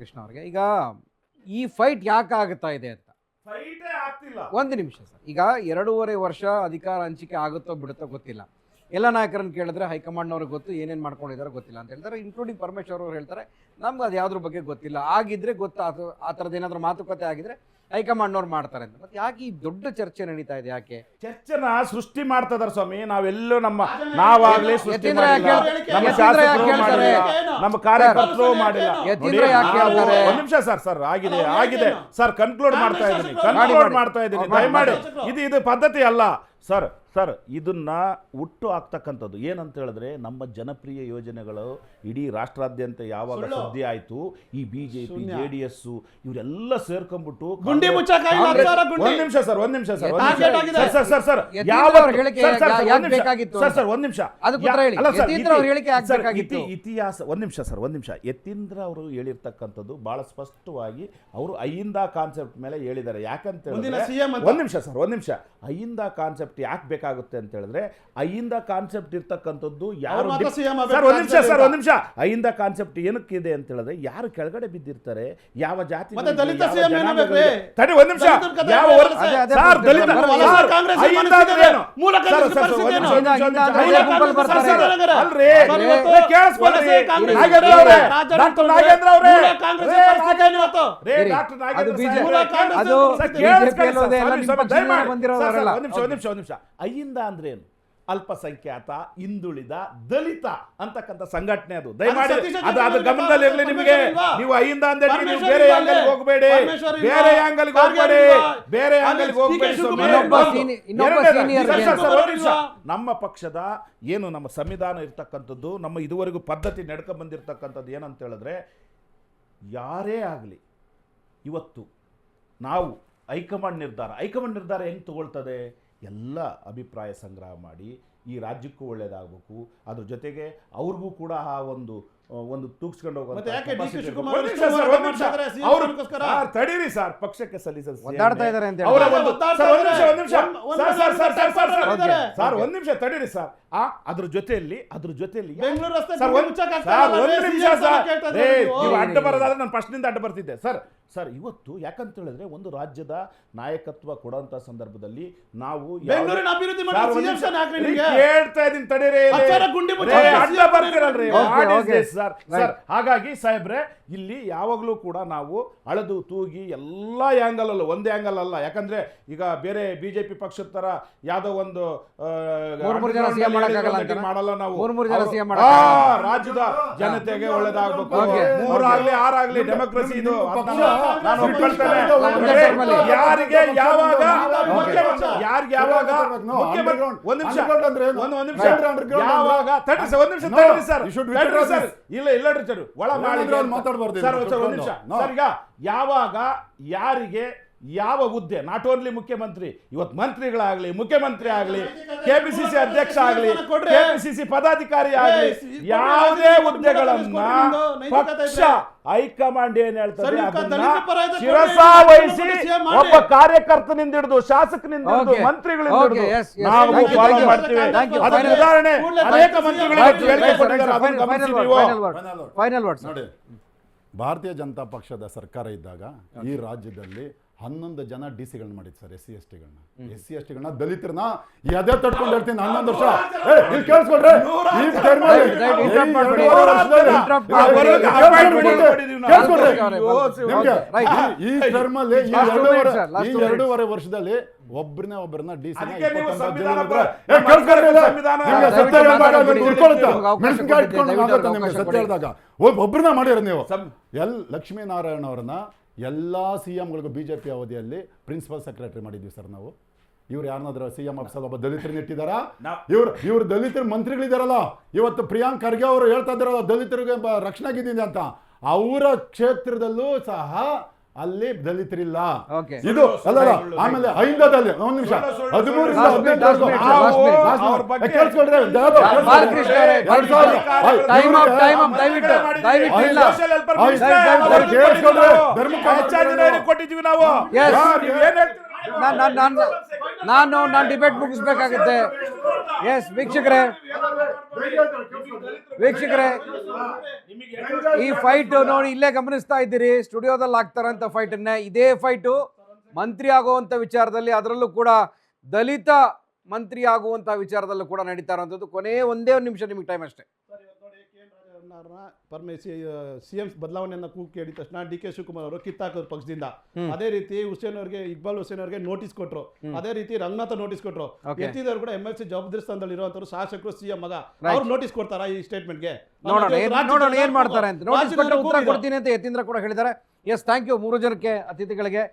ಬಾಲಕೃಷ್ಣ ಅವ್ರಿಗೆ. ಈಗ ಈ ಫೈಟ್ ಯಾಕೆ ಆಗ್ತಾ ಇದೆ ಅಂತ. ಫೈಟೇ ಆಗ್ತಿಲ್ಲ. ಒಂದು ನಿಮಿಷ ಸರ್. ಈಗ ಎರಡೂವರೆ ವರ್ಷ ಅಧಿಕಾರ ಹಂಚಿಕೆ ಆಗುತ್ತೋ ಬಿಡುತ್ತೋ ಗೊತ್ತಿಲ್ಲ. ಎಲ್ಲ ನಾಯಕರನ್ನು ಕೇಳಿದ್ರೆ ಹೈಕಮಾಂಡ್ನವ್ರಿಗೆ ಗೊತ್ತು ಏನೇನು ಮಾಡ್ಕೊಂಡಿದ್ದಾರೆ ಗೊತ್ತಿಲ್ಲ ಅಂತ ಹೇಳ್ತಾರೆ. ಇನ್ಕ್ಲೂಡಿಂಗ್ ಪರಮೇಶ್ವರ್ ಅವರು ಹೇಳ್ತಾರೆ ನಮ್ಗೆ ಅದು ಯಾವ್ದ್ರ ಬಗ್ಗೆ ಗೊತ್ತಿಲ್ಲ. ಆಗಿದ್ರೆ ಗೊತ್ತಾ ಅದು ಆ ಥರದ್ದು ಏನಾದರೂ ಮಾತುಕತೆ ಆಗಿದ್ರೆ ಹೈಕಮಾಂಡ್ ಅವ್ರು ಮಾಡ್ತಾರೆ ಅಂತ. ಮತ್ತೆ ಯಾಕೆ ಈ ದೊಡ್ಡ ಚರ್ಚೆ ನಡೀತಾ ಇದೆ ಯಾಕೆ? ಚರ್ಚೆನ ಸೃಷ್ಟಿ ಮಾಡ್ತಾ ಇದಾರೆ ಸ್ವಾಮಿ. ನಾವೆಲ್ಲೂ ನಮ್ಮ ನಾವಾಗ್ಲೇ ಸೃಷ್ಟಿ ಯತೀಂದ್ರ ಯಾಕೆ ಮಾಡಿಲ್ಲ. ಹೇಳ್ತಾರೆ? ನಮ್ಮ ಯತೀಂದ್ರ ಯಾಕೆ ಶಾಸಕರು ಹೇಳ್ತಾರೆ? ಮಾಡಿಲ್ಲ. ನಮ್ಮ ಕಾರ್ಯಕರ್ತರು ಮಾಡಿಲ್ಲ. ಯತೀಂದ್ರ ನೋಡಿ, ಯಾಕೆ ನಾವು- ಹೇಳ್ತಾರೆ? ಒಂದ್ ನಿಮಿಷ ಸರ್ ಸರ್ ಆಗಿದೆ ಆಗಿದೆ. ಸರ್ ಕನ್ಕ್ಲೂಡ್ ಮಾಡ್ತಾ ಇದ್ದೀನಿ. ಕನ್ಕ್ಲೂಡ್ ಮಾಡ್ತಾ ಇದ್ದೀನಿ. ಮಾಡಿ, ದಯಮಾಡಿ ಮಾಡಿ. ಇದು ಇದು ಪದ್ಧತಿ ಅಲ್ಲ. ಸರ್ ಸರ್ ಇದನ್ನ ಹುಟ್ಟು ಆಗ್ತಕ್ಕಂಥದ್ದು ಏನಂತ ಹೇಳಿದ್ರೆ ನಮ್ಮ ಜನಪ್ರಿಯ ಯೋಜನೆಗಳು ಇಡೀ ರಾಷ್ಟ್ರಾದ್ಯಂತ ಯಾವಾಗ. ಸುದ್ದಿ ಆಯ್ತು ಈ BJP P J D S ಇವರೆಲ್ಲ ಸೇರ್ಕೊಂಡ್ಬಿಟ್ಟು ಗುಂಡಿ ಒಂದ್ ನಿಮಿಷ ಸರ್ ಒಂದ್ ನಿಮಿಷ ಸರ್. ಸರ್, ಸರ್ ಸರ್ ಯಾವ ಅವ್ರ ಹೇಳಿಕೆ ಸರ್, ಸರ್, ಒಂದ್ ನಿಮಿಷ. ಇತಿಹಾಸ ಒಂದ್ ನಿಮಿಷ ಸರ್ ಒಂದ್ ನಿಮಿಷ. ಯತೀಂದ್ರ ಅವರು ಹೇಳಿರ್ತಕ್ಕಂಥದ್ದು ಬಹಳ ಸ್ಪಷ್ಟವಾಗಿ ಅವರು ಅಯ್ಯಿಂದ ಕಾನ್ಸೆಪ್ಟ್ ಮೇಲೆ ಹೇಳಿದ್ದಾರೆ. ಯಾಕಂತ ಹೇಳಿದ್ರೆ ಒಂದ್ ನಿಮಿಷ ಸರ್ ಒಂದ್ ನಿಮಿಷ. ಅಯ್ಯಿಂದ ಕಾನ್ಸೆಪ್ಟ್ ಯಾಕೆ ಬೇಕಾಗುತ್ತೆ ಅಂತ ಹೇಳಿದ್ರೆ ಅಯ್ಯಿಂದ ಕಾನ್ಸೆಪ್ಟ್ ಇರ್ತಕ್ಕಂಥದ್ದು ಯಾರು ಸರ್ ಒಂದ್ ನಿಮಿಷ ಸರ್ ಒಂದ್ ನಿಮಿಷ. ಅಯ್ಯಿಂದ ಕಾನ್ಸೆಪ್ಟ್ ಏನಕ್ಕಿದೆ ಅಂತ ಹೇಳಿದ್ರೆ ಯಾರು ಕೆಳಗಡೆ ಬಿದ್ದಿರ್ತಾರೆ ಯಾವ ಜಾತಿ? ತಡಿ ಒಂದ್ ನಿಮಿಷ. ಯಾವ ಸರ್. ದಲಿತ ಅಲ್ರಿ ನಾಗೇಂದ್ರ ಅವರೇ, ಡಾಕ್ಟರ್ ನಾಗೇಂದ್ರ ಅದು ಕೇಳಿಸ್ಕೊಳ್ಳಿ ದಯಮಾಡಿ. ಒಂದ್ ನಿಮಿಷ ಒಂದ್ ನಿಮಿಷ ಒಂದ್ ನಿಮಿಷ. ಅಯ್ಯಿಂದ ಅಂದ್ರೆ ಏನು? ಅಲ್ಪಸಂಖ್ಯಾತ ಹಿಂದುಳಿದ ದಲಿತ ಅಂತಕ್ಕಂಥ ಸಂಘಟನೆ ಅದು. ದಯಮಾಡಿ ಅದು ಅದು ಗಮನದಲ್ಲಿ ಇರಲಿ ನಿಮಗೆ. ನೀವು ಅಯ್ಯಿಂದ ಅಂದ್ರೆ ನೀವು ಬೇರೆ ಇಲ್ವಾ? ಆಂಗಲ್ ಅಲ್ಲಿ? ಹೋಗಬೇಡಿ. ಬೇರೆ ಆಂಗಲ್ ಖಾರ್ಗೆ ಹೋಗಬೇಡಿ. ಬೇರೆ ಅಲ್ಲಿ ಆಂಗಲ್ ಡಿ ಹೋಗಬೇಡಿ. ನಮ್ಮ ಪಕ್ಷದ ಏನು ನಮ್ಮ ಸಂವಿಧಾನ ಇರ್ತಕ್ಕಂಥದ್ದು ನಮ್ಮ ಇದುವರೆಗೂ ಪದ್ಧತಿ ನಡ್ಕೊಂಡು ಬಂದಿರತಕ್ಕಂಥದ್ದು ಏನಂತ ಹೇಳಿದ್ರೆ ಯಾರೇ ಆಗಲಿ ಇವತ್ತು ನಾವು ಹೈಕಮಾಂಡ್ ನಿರ್ಧಾರ. ಹೈಕಮಾಂಡ್ ನಿರ್ಧಾರ ಹೆಂಗೆ ತಗೊಳ್ತದೆ? ಎಲ್ಲ ಅಭಿಪ್ರಾಯ ಸಂಗ್ರಹ ಮಾಡಿ ಈ ರಾಜ್ಯಕ್ಕೂ ಒಳ್ಳೆಯದಾಗಬೇಕು ಅದ್ರ ಜೊತೆಗೆ ಅವ್ರಿಗೂ ಕೂಡ ಆ ಒಂದು ಒಂದು ತೂಗಿಸ್ಕೊಂಡು ತಡೀರಿ ಸರ್ ಪಕ್ಷಕ್ಕೆ ಸಲ್ಲಿಸಲು ಒದ್ದಾಡ್ತಾ ಇದ್ದಾರೆ ಅಂತ ಸರ್, ಒಂದ್ ನಿಮಿಷ ತಡೀರಿ ಸರ್. ಆ ಅದ್ರ ಜೊತೆಯಲ್ಲಿ ಅದ್ರ ಜೊತೆಯಲ್ಲಿ. ಅಡ್ಡ ಬರೋದಾದ್ರೆ ನಾನು ಫಸ್ಟ್ನಿಂದ ಅಡ್ಡ ಬರ್ತಿದ್ದೆ. ಸರ್ ಸರ್ ಇವತ್ತು ಯಾಕಂತ ಹೇಳಿದ್ರೆ ಒಂದು ರಾಜ್ಯದ ನಾಯಕತ್ವ ಕೊಡೋಂತ ಸಂದರ್ಭದಲ್ಲಿ ನಾವು ಹೇಳ್ತಾ ಇದ್ದೀನಿ ತಡೀರಿ. ಅಡ್ಡ ಬರ್ತೀರಲ್ರಿ. Right. ಸರ್ ಹಾಗಾಗಿ ಸಾಹೇಬ್ರೆ ಇಲ್ಲಿ ಯಾವಾಗಲೂ ಕೂಡ ನಾವು ಅಳೆದು ತೂಗಿ ಎಲ್ಲ ಆ್ಯಂಗಲ್ ಅಲ್ಲ ಒಂದೇ ಆ್ಯಂಗಲ್ ಅಲ್ಲ. ಯಾಕಂದ್ರೆ ಈಗ ಬೇರೆ ಬಿಜೆಪಿ ಪಕ್ಷದ ತರ ಯಾವ್ದೋ ಒಂದು? ಮಾಡಲ್ಲ ನಾವು. ರಾಜ್ಯದ ಜನತೆಗೆ ಒಳ್ಳೇದಾಗಬೇಕು. ಮೂರಾಗಲಿ ಆರಾಗ್ಲಿ ಡೆಮೋಕ್ರಸಿ ಇದು ನಾನು. ಯಾರಿಗೆ ಯಾವಾಗ ಯಾರಿಗೆ ಯಾವಾಗ ಒಂದು ನಿಮಿಷ? ಒಂದ್ ನಿಮಿಷ. ಯಾವಾಗ? ತಡ್ರಿ ಸರ್ ಒಂದ್ ನಿಮಿಷ ತಡ್ರಿ ಸರ್. ಇಲ್ಲ ಇಲ್ಲ ಸರ್ ಒಳ ಮಾತಾಡ್ಬಾರ್ದು ಸರ್ ಒಂದು ನಿಮಿಷ. ಸರ್ ಈಗ ಯಾವಾಗ ಯಾರಿಗೆ ಯಾವ ಹುದ್ದೆ? ನಾಟ್ ಓನ್ಲಿ ಮುಖ್ಯಮಂತ್ರಿ ಇವತ್ತು ಮಂತ್ರಿಗಳಾಗಲಿ ಮುಖ್ಯಮಂತ್ರಿ ಆಗಲಿ ಕೆ ಅಧ್ಯಕ್ಷ ಆಗ್ಲಿ ಸಿ ಅಧ್ಯಕ್ಷ ಆಗಲಿ ಆಗ್ಲಿ ಪಿ ಸಿ- ಸಿ ಪದಾಧಿಕಾರಿ ಆಗಲಿ ಯಾವುದೇ ಹುದ್ದೆಗಳನ್ನ ಪಕ್ಷ ಹೈಕಮಾಂಡ್ ಏನ್ ಹೇಳ್ತಾರೆ ಮಾಡಿ. ಒಬ್ಬ ಕಾರ್ಯಕರ್ತನಿಂದ ಹಿಡಿದು ಶಾಸಕನಿಂದ ಹಿಡಿದು. ಮಂತ್ರಿಗಳಿಂದ ಹಿಡಿದು. ನಾವು ಫಾಲೋ ಮಾಡ್ತೀವಿ. Final- ಉದಾಹರಣೆ ಅನೇಕ ಮಂತ್ರಿಗಳು ಭಾರತೀಯ ಜನತಾ ಪಕ್ಷದ ಸರ್ಕಾರ ಇದ್ದಾಗ ಈ ರಾಜ್ಯದಲ್ಲಿ ಹನ್ನೊಂದು ಜನ ಡಿ ಸಿಗಳನ್ನ ಮಾಡಿದ್ದು ಸರ್ ಎಸ್ ಸಿ ಎಸ್ ಟಿಗಳನ್ನ ಎಸ್ ಸಿ ಎಸ್ ಟಿಗಳನ್ನ ದಲಿತರನ್ನ ಎದೆ ತಟ್ಕೊಂಡು ಹೇಳ್ತೀನಿ ಹನ್ನೊಂದು ವರ್ಷ ಕೇಳಿಸ್ಕೊಡ್ರಿ ಈ ಧರ್ಮ ಈ interrupt ಮಾಡ್ಬೇಡಿ. ಎರಡೂವರೆ ವರ್ಷದಲ್ಲಿ- ಈ. ಎರಡೂವರೆ ಒಬ್ಬರನ್ನ ಒಬ್ಬರನ್ನ ಡಿ ಸಿ ಸತ್ಯ ಹೇಳಿದಾಗ ಒಬ್ಬರನ್ನ ಮಾಡಿರೋ ನೀವು ಎಲ್ ಲಕ್ಷ್ಮೀನಾರಾಯಣ ಅವರನ್ನ ಎಲ್ಲ ಸಿ ಎಮ್ಗಳಿಗೂ ಬಿ ಜೆ ಪಿ ಅವಧಿಯಲ್ಲಿ ಪ್ರಿನ್ಸಿಪಲ್ ಸೆಕ್ರೆಟರಿ ಮಾಡಿದ್ವಿ ಸರ್ ನಾವು. ಇವ್ರು ಯಾರನ್ನಾದ್ರೂ ಸಿ ಎಂ ಆಫೀಸಲ್ಲಿ ಒಬ್ಬ ದಲಿತರನ್ನ ಇಟ್ಟಿದಾರಾ ನಾವು- ಇವ್ರು ಇವ್ರು ದಲಿತರ ಮಂತ್ರಿಗಳಿದಾರಲ್ಲ. ಇವತ್ತು ಪ್ರಿಯಾಂಕ್ ಖರ್ಗೆ ಅವರು ಹೇಳ್ತಾ ಇದ್ದಾರಲ್ಲ ದಲಿತರಿಗೆ ರಕ್ಷಣೆ ಆಗಿದ್ದೀನಿ ಅಂತ. ಅವರ ಕ್ಷೇತ್ರದಲ್ಲೂ ಸಹ ಅಲ್ಲಿ ದಲಿತರಿಲ್ಲ. ಇದು ಅಲ್ಲ. ಆಮೇಲೆ ಐಂದದಲ್ಲಿ ಒಂದ್ ನಿಮಿಷ ಹದಿಮೂರು ಹದಿನೆಂಟು. ಕೊಟ್ಟಿದ್ದೀವಿ ನಾವು. ನಾನು ನಾನು ಡಿಬೇಟ್ ಮುಗಿಸ್ಬೇಕಾಗುತ್ತೆ. ಎಸ್ ವೀಕ್ಷಕರೇ. ವೀಕ್ಷಕರೇ. ಈ ಫೈಟ್ ನೋಡಿ ಇಲ್ಲೇ ಗಮನಿಸ್ತಾ ಇದ್ದೀರಿ. ಸ್ಟುಡಿಯೋದಲ್ಲಿ ಆಗ್ತಾರಂತ ಫೈಟನ್ನ ಇದೇ ಫೈಟು ಮಂತ್ರಿ ಆಗುವಂತ ವಿಚಾರದಲ್ಲಿ ಅದರಲ್ಲೂ ಕೂಡ ದಲಿತ ಮಂತ್ರಿ ಆಗುವಂತ ವಿಚಾರದಲ್ಲೂ ಕೂಡ ನಡೀತಾ ಇರೋಂಥದ್ದು ಕೊನೆ ಒಂದೇ ಒಂದು ನಿಮಿಷ ನಿಮಗೆ ಟೈಮ್ ಅಷ್ಟೇ. ರಾಜಣ್ಣವ್ರನ್ನ ಪರಮೇಶಿ ಸಿ ಎಂ ಬದಲಾವಣೆಯನ್ನ ಕೂಗಿ ಕೇಳಿದ ತಕ್ಷಣ ಡಿ ಕೆ ಶಿವಕುಮಾರ್ ಅವರು ಕಿತ್ತಾಕೋರು ಪಕ್ಷದಿಂದ. ಅದೇ ರೀತಿ ಹುಸೇನ್ ಅವರಿಗೆ ಇಕ್ಬಾಲ್ ಹುಸೇನ್ ಅವರಿಗೆ ನೋಟಿಸ್ ಕೊಟ್ರು. ಅದೇ ರೀತಿ ರಂಗನಾಥ ನೋಟಿಸ್ ಕೊಟ್ರು. Okay. ಎತ್ತಿದವರು ಕೂಡ ಎಂ ಎಲ್ ಸಿ ಜವಾಬ್ದಾರಿ ಸ್ಥಾನದಲ್ಲಿ ಇರುವಂತವ್ರು ಶಾಸಕರು ಸಿಎಂ ಮಗ. ಅವ್ರು ನೋಟಿಸ್ ಕೊಡ್ತಾರಾ ಈ ಸ್ಟೇಟ್ಮೆಂಟ್ಗೆ ನೋಡೋಣ ಏನ್ ನೋಡೋಣ ಏನ್ ಮಾಡ್ತಾರೆ ಅಂತ. ನೋಟಿಸ್ ಕೊಟ್ಟರೆ ಉತ್ತರ ಕೊಡ್ತೀನಿ ಅಂತ ಯತೀಂದ್ರ ಕೂಡ ಹೇಳಿದ್ದಾರೆ. ಎಸ್ ಥ್ಯಾಂಕ್ ಯು ಮೂರು ಜನಕ್ಕೆ ಅತಿಥಿಗಳಿಗೆ.